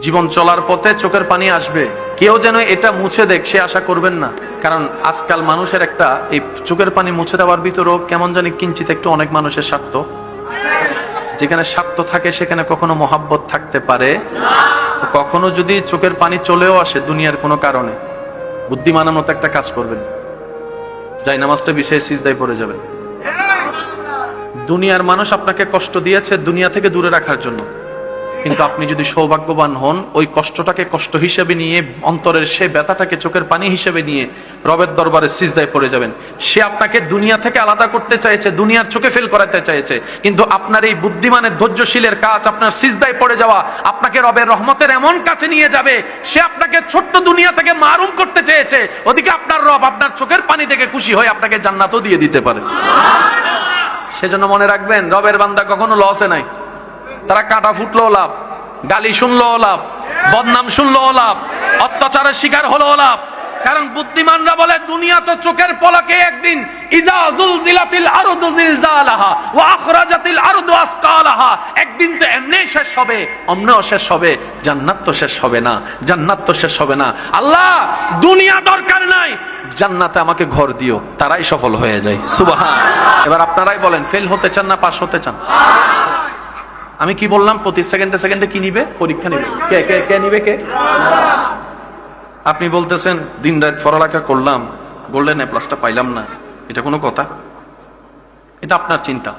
জীবন চলার পথে চোখের পানি আসবে। কেউ যেন এটা মুছে দেখ, সে আশা করবেন না। কারণ আজকাল মানুষের একটা এই চোখের পানি মুছে দেওয়ার ভিতরেও কেমন জানি কিঞ্চিত একটু অনেক মানুষের স্বার্থ। যেখানে স্বার্থ থাকে, সেখানে কখনো মহাব্বত থাকতে পারে। কখনো যদি চোখের পানি চলেও আসে দুনিয়ার কোনো কারণে, বুদ্ধিমানের মতো একটা কাজ করবেন। যাই, নামাজটা বিশেষ সিজদায় পড়ে যাবেন। দুনিয়ার মানুষ আপনাকে কষ্ট দিয়েছে দুনিয়া থেকে দূরে রাখার জন্য। কিন্তু আপনি যদি সৌভাগ্যবান হন, ওই কষ্টটাকে কষ্ট হিসেবে নিয়ে, অন্তরের সে ব্যথাটাকে চোখের পানি হিসেবে নিয়ে রবের দরবারে সিজদায় পড়ে যাবেন। সে আপনাকে দুনিয়া থেকে আলাদা করতে চাইছে, দুনিয়ার চোখে ফেল করাতে চাইছে। কিন্তু আপনার এই বুদ্ধিমানের, ধৈর্যশীলের কাজ, আপনার সিজদায় পড়ে যাওয়া, আপনাকে রবের রহমতের এমন কাছে নিয়ে যাবে, সে আপনাকে ছোট্ট দুনিয়া থেকে মারুম করতে চেয়েছে। ওদিকে আপনার রব আপনার চোখের পানি থেকে খুশি হয়ে আপনাকে জান্নাতও দিয়ে দিতে পারে। সেজন্য মনে রাখবেন, রবের বান্দা কখনো লসে নাই। তারা কাটা ফুটলো লাভ, গালি শুনলো লাভ, বদনাম শুনলো লাভ, অত্যাচারের শিকার হলো লাভ। কারণ বুদ্ধিমানরা বলে, দুনিয়া তো চোখের পলকে একদিন, ইজা জুলজিলাতিল আরদু জিলজালাহা ওয়া আখরাজাতিল আরদু আসকালাহা। একদিন তো এমনি শেষ হবে, অমনেও শেষ হবে, জান্নাত তো শেষ হবে না, জান্নাত তো শেষ হবে না। আল্লাহ, দুনিয়া দরকার নাই। জান্নাতে আমাকে ঘর দিও, তারাই সফল হয়ে যায়। সুবহান। এবার আপনারাই বলেন, ফেল হতে চান না, পাস হতে চান? আমি কি বললাম? প্রতি সেকেন্ডে সেকেন্ডে কি নিবে? পরীক্ষা নিবে। কে কে কে নিবে কে? আপনি বলতেছেন, দিন রাত পড়ালেখা করলাম গোল্ডেন এ প্লাসটা পাইলাম না। এটা কোনো কথা? এটা আপনার চিন্তা।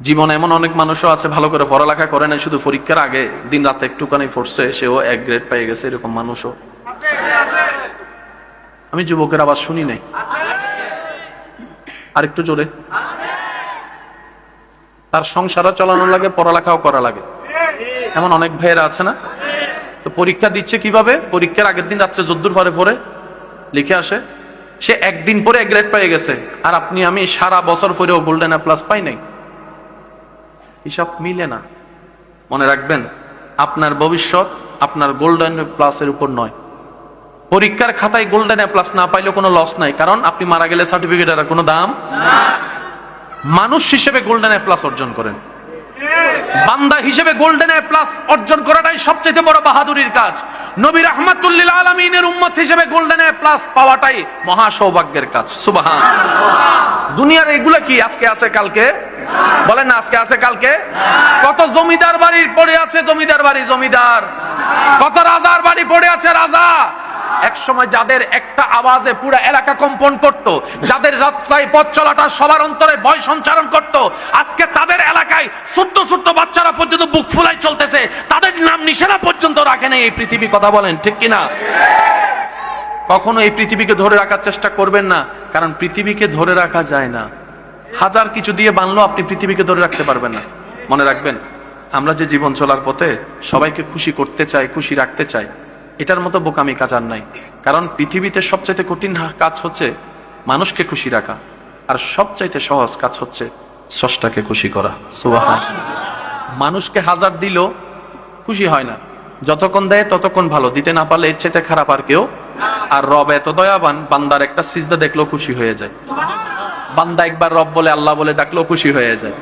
জীবনে এমন অনেক মানুষও আছে, ভালো করে পড়ালেখা করে না শুধু পরীক্ষার আগে দিন রাতে একটুখানি ফোর্সে সেও এক গ্রেড পেয়ে গেছে, এরকম মানুষও। আমি যুবকের আবার শুনি নাই। আর একটু জোরে। তার সংসারও চালানো লাগে, পড়ালেখাও করা লাগে। এমন অনেক ভাইয়েরা আছে না? তো পরীক্ষা দিচ্ছে কীভাবে? পরীক্ষার আগের দিন রাত্রে যদ্দুর পরে পরে লিখে আসে, সে একদিন পরে এক গ্রেড পেয়ে গেছে। আর আপনি, আমি সারা বছর পরেও গোল্ডেন প্লাস পাই নাই। হিসাব মিলে না। মনে রাখবেন, আপনার ভবিষ্যৎ আপনার গোল্ডেন প্লাসের উপর নয়। পরীক্ষার খাতায় গোল্ডেন প্লাস না পাইলেও কোনো লস নাই। কারণ আপনি মারা গেলে সার্টিফিকেটের কোনো দাম মানুষ হিসেবে গোল্ডেন এ প্লাস অর্জন করেন। বান্দা হিসেবে গোল্ডেন প্লাস অর্জন করাটাই সবচেয়ে বড় বাহাদুরির কাজ। নবী রহমাতুল্লিল আলমিনের উম্মত হিসেবে গোল্ডেন প্লাস পাওয়াটাই মহা সৌভাগ্যের কাজ। সুবাহান। দুনিয়ার এগুলা কি? আজকে আছে, কালকে? বলেন না, আজকে আছে, কালকে? কত জমিদার বাড়ির পড়ে আছে, জমিদার বাড়ি, জমিদার। কত রাজার বাড়ি পড়ে আছে, রাজা। এক সময় যাদের একটা আওয়াজে পুরো এলাকা কম্পন করত, যাদের রাস্তায় পথ চলাটা সবার অন্তরে ভয় সঞ্চারণ করত, আজকে তাদের এলাকায় ছোট্ট ছোট্ট বাচ্চারা পর্যন্ত বুক ফুলাই চলতেছে, তাদের নাম নিশানা পর্যন্ত রাখে না এই পৃথিবী, কথা বলেন, ঠিক কিনা? কখনো এই পৃথিবীকে ধরে রাখার চেষ্টা করবেন না, কারণ পৃথিবীকে ধরে রাখা যায় না। হাজার কিছু দিয়ে বানলেও আপনি পৃথিবীকে ধরে রাখতে পারবেন না। মনে রাখবেন, আমরা যে জীবন চলার পথে সবাইকে খুশি করতে চাই, খুশি রাখতে চাই। এটার মতো বোকামি কাজ আর নাই। কারণ পৃথিবীতে সবচাইতে কঠিন কাজ হচ্ছে মানুষকে খুশি রাখা। আর সবচাইতে সহজ কাজ হচ্ছে স্রষ্টাকে খুশি করা। সুবাহান। মানুষকে হাজার দিল খুশি হয় না। যতক্ষণ দেয় ততক্ষণ ভালো। দিতে না পারলে এর চাইতে খারাপ আর কেউ আর রব এত দয়াবান, বান্দার একটা সিজদা দেখলেও খুশি হয়ে যায়। বান্দা একবার রব বলে, আল্লাহ বলে ডাকলেও খুশি হয়ে যায়।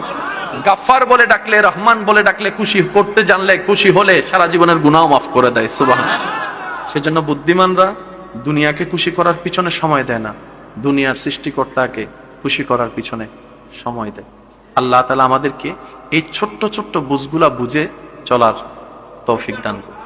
গাফার বলে ডাকলে, রহমান বলে ডাকলে খুশি। করতে জানলে খুশি হলে সারা জীবনের গুনাও মাফ করে দেয়। সুবাহ সেজন্য বুদ্ধিমানরা দুনিয়াকে খুশি করার পিছনে সময় দেয় না। দুনিয়ার সৃষ্টিকর্তাকে খুশি করার পিছনে সময় দেয়। আল্লাহ তালা আমাদেরকে এই ছোট্ট ছোট্ট বুঝগুলা বুঝে চলার তৌফিক দান করুন।